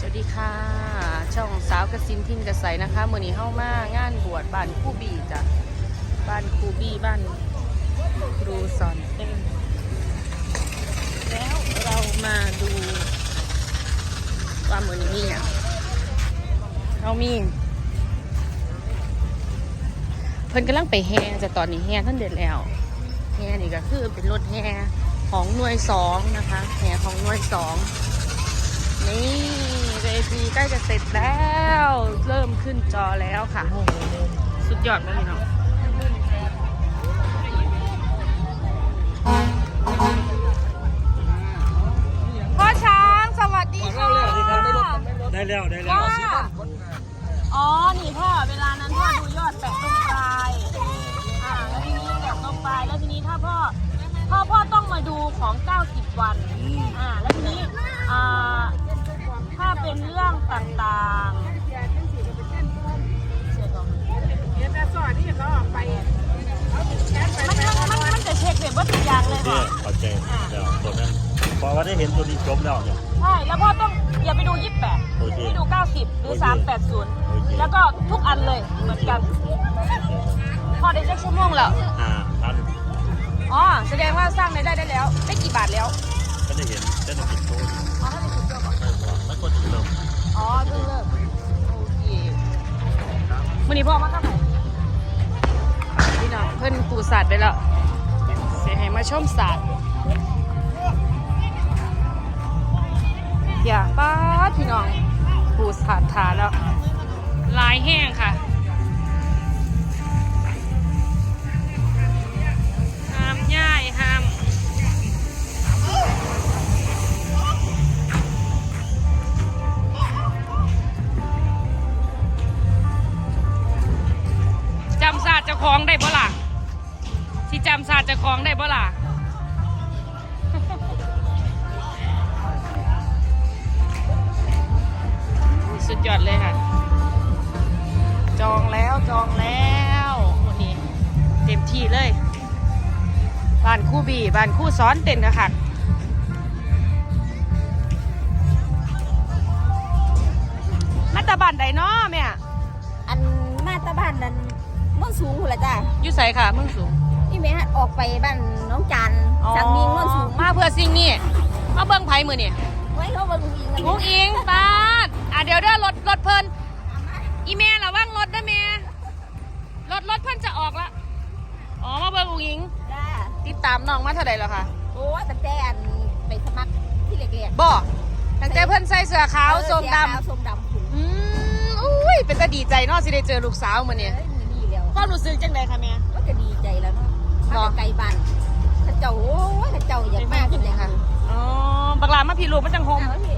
สวัสดีค่ะ ช่องสาวกระสินทินกระใสนะคะมื่อนี้เข้ามางานบวชบ้านคู่บีจ้ะบ้านคูบีบ้านครูสอนเต้นแล้วเรามาดูว่ามือนี้มีอย่างเรามี เพิ่นกำลังไปแห่จะตอนนี้แห่ท่านเด็ดแล้วแห่นี่ก็คือเป็นรถแห่ของหน่วยสองนะคะแห่ของหน่วยสองนี่ เวทีใกล้จะเสร็จแล้ว เริ่มขึ้นจอแล้วค่ะ สุดยอดมากพี่น้องพ่อช้างสวัสดีค่ะได้แล้ว ได้แล้วพ่ออ๋อ นี่พ่อ เวลานั้นพ่อดูยอดแปะ กอย่างเลยเนี่ค่ะยเข้าใจแล้วตัวนั้นพอว่าได้เห็นตัวนี้จบแล้วเนี่ย ใช่แล้วพ่อต้องอย่าไปดู28โอเคให้ดู 90 หรือ โอเคโอเค 380 แล้วก็ทุกอันเลยเหมือนกันพ่อได้เช็คชั่วโมงแล้วอ่าพันอ๋อแสดงว่าสร้างรายได้ได้แล้ว ได้กี่บาทแล้วก็ได้เห็นได้ได้ติดโชว์อ๋อถ้าเป็นสิบเดียวก่อนไม่พอไม่กดติดลมอ๋อเพิ่งเลิกโอเควันนี้พ่อมาทำไหนพี่น้องเพิ่นปูศาสตร์ไปแล้ว เสียให้มาชมศาสตร์อย่าป้าพี่น้องปูสาสตร์ถาแล้วลายแห้งค่ะ ยอดเลยค่ะ จองแล้วจองแล้ววันนี้เต็มที่เลย บ้านคู่บีบ้านคู่ซ้อนเต้นกะค่ะมาตาบ้านใดเนาะแม่อันมาตาบ้านนั้นเมืองสูงหุ่นละจ้ะอยู่ใสค่ะเมืองสูงนี่แม่ออกไปบ้านน้องจันสังนิงเมืองสูงมาเพื่อสิ่งนี้มาเบิ่งไผมือนี่ไว้เขาเบิ่งอิงกันกุ้งอิงปาด อะเดี๋ยวเด้อรถรถเพิ่นอีแม่ระวังรถนะแม่รถรถเพิ่นจะออกละอ๋อมาเบิ่งกุ้งอิง จ้าติดตามน้องมาเท่าใดแล้วค่ะโอ้ยตั้งแต่อันไปสมัครที่เล็กบ่ตั้งแต่เพิ่นใส่เสื้อๆขาวทรงดเออเสียขาวทรงดำคุณำอืมอุ้ย เป็นตาดีใจเนาะสิได้เจอลูกสาวมื้อนี้เอ้ยมีนี่แล้วความรู้สึกจังไดคะแม่ ก็จะดีใจแล้วเนาะมาแต่ไกลบ้านเข้าเจ้าโอ้ยเข้าเจ้าอยากมากขึ้นเลยค่ะอ๋อบักหลามาพี่ลูกมาจังโฮมเอาไว้พี่อัน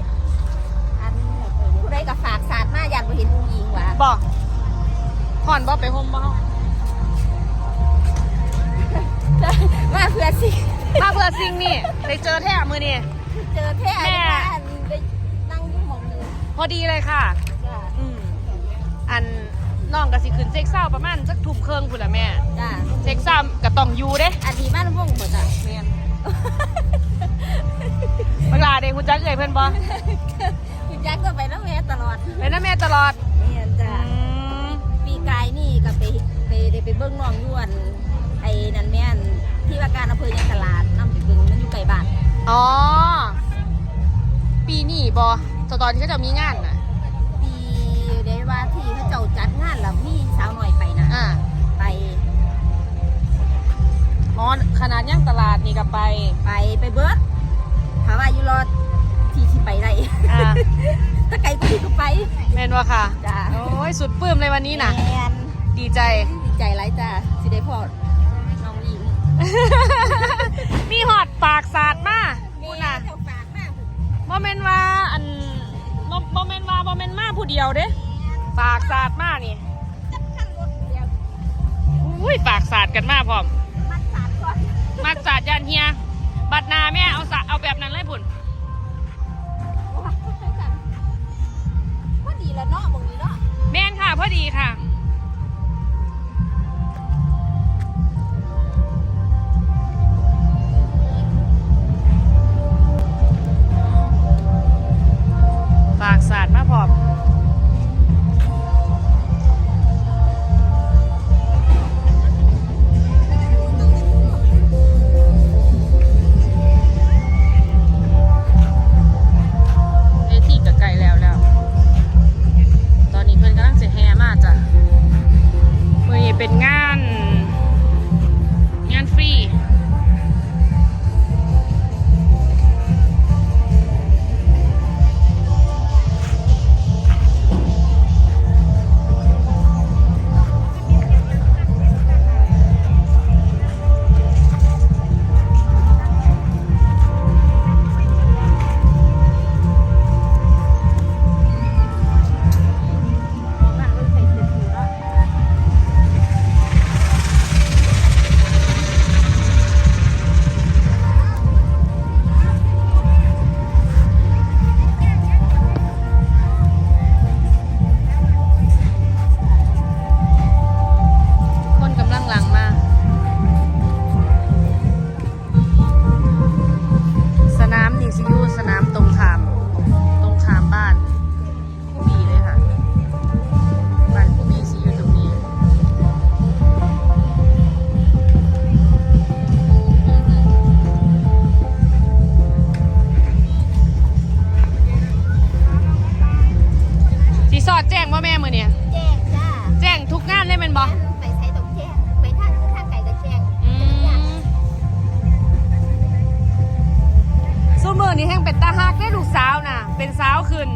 ผู้ใดก็ฝากศาสตร์มาอยากไปเห็นอุ้งอิงว่ะบ่ห่อนบ่ไปโฮมบ่เฮามาเพื่อสิมาเพื่อสิ่งนี้ได้เจอแท้มื้อนี้เจอแท้แม่อันไปนั่งอยุ่งมองนึงพอดีเลยค่ะจ้าอืมอันน้องก็สิขึ้นเซ็กเศร้าประมาณสักทุ่มเครื่องพุ่นละแม่จ้าเซ็กเศร้าก็ต้องอยู่เด้อันนี้มันวงหมดอะแม่นเวลาเด็กคุณจักเอ่ยเพื่อนบ่ คุณยักษ์ก็ไปแล้วแม่ตลอดเป็นน้าแม่ตลอดเนี่ยจ้าอืมปีกายนี่ก็ไปไปได้ไปเบิ้งน้องอยวนไอ้นั่นแม่นที่ว่าการอำเภอยังตลาดนํไปเบิ้งมันอยู่ไกลบ้านอ๋อ ปีนี้บ่ตอนตอนที่เขาจะมีงานน่ะ ปีได้ว่าที่เขาเจ้าจัดงานแล้วมีสาวหน่อยไปนะอ่าไปอ๋อขนาดย่างตลาดนี่ก็ไป ไปไปเบิร์ดถามว่าอยู่รอดที่ที่ไปได้อ่าถ้า ม่นว่าค่ะ จ้าโอ้ยสุดปลื้มเลยวันนี้น่ะแมนดีใจ ดีใจไรจ้าสิได้พอน้องหญิงมีหอดปากสาดมาพูดน่ะเจ้าฝากมากบ่แม่นว่าอันบ่บ่แม่นว่าบ่แม่นมาผู้เดียวเด้ปากสาดมานี่ขั้นรถเดียวอุ้ยปากสาดกันมาพร้อมมัดสามก่อนมาสาดยันเฮีย บัดหนาแม่เอาสาเอาแบบนั้นเลยพุ่น ล้วเนาะมึงนี้เนาะ แม่นค่ะพอดีค่ะ แจ้งว่าแม่มือเนี่ยแจ้งจ้าแจ้งทุกงานเลยแมันบอไปใช้ตรงแจ้งไปทางทางไก่ก็แจ้งซูมือนี่แห่งเป็นตาฮักได้ลูกสาวน่ะ เป็นสาวขึ้น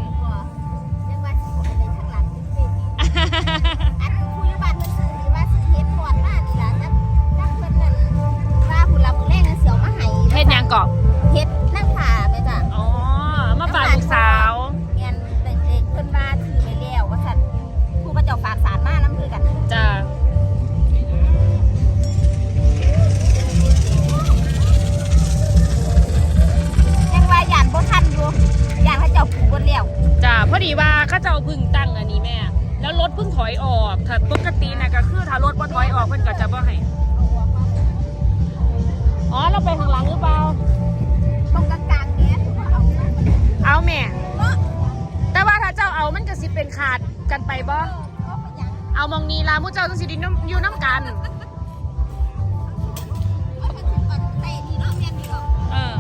มองนี้ลามุเจ้าต้องสิไดินอยู่น้ำกัน เอาไปถึงก่อนแต่นี่เนาะแม่นนี่เนาะเออ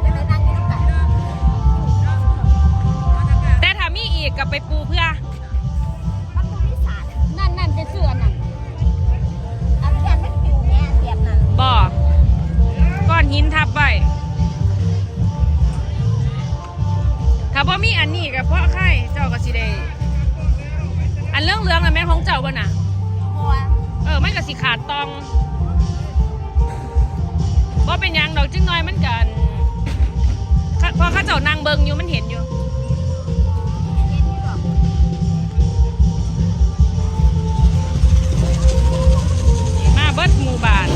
เดี๋ยวเลยนั่งอยู่นำกันแต่ถ้ามีอีกกับไปปูเพื่อมันบ่มีสารนั่นนั่นเป็นเสื้อนั่นอันนี้มันปลูกแม่เสียบนั่นบ่ก้อนหินทับไว้ถ้าบ่มีอันนี้กับเพราะใครเจ้าก็สิได้ อันเรื่องเรื่องอันแม่นของเจ้าบ่น่ะเพราะว่าเออมันก็สิขาดตองบ่เป็นหยังดอกจึงน้อยมันกันพอเขาเจ้านางเบิงอยู่มันเห็นอยู่เห็นอยู่ดอกมาเบิดหมู่บ้าน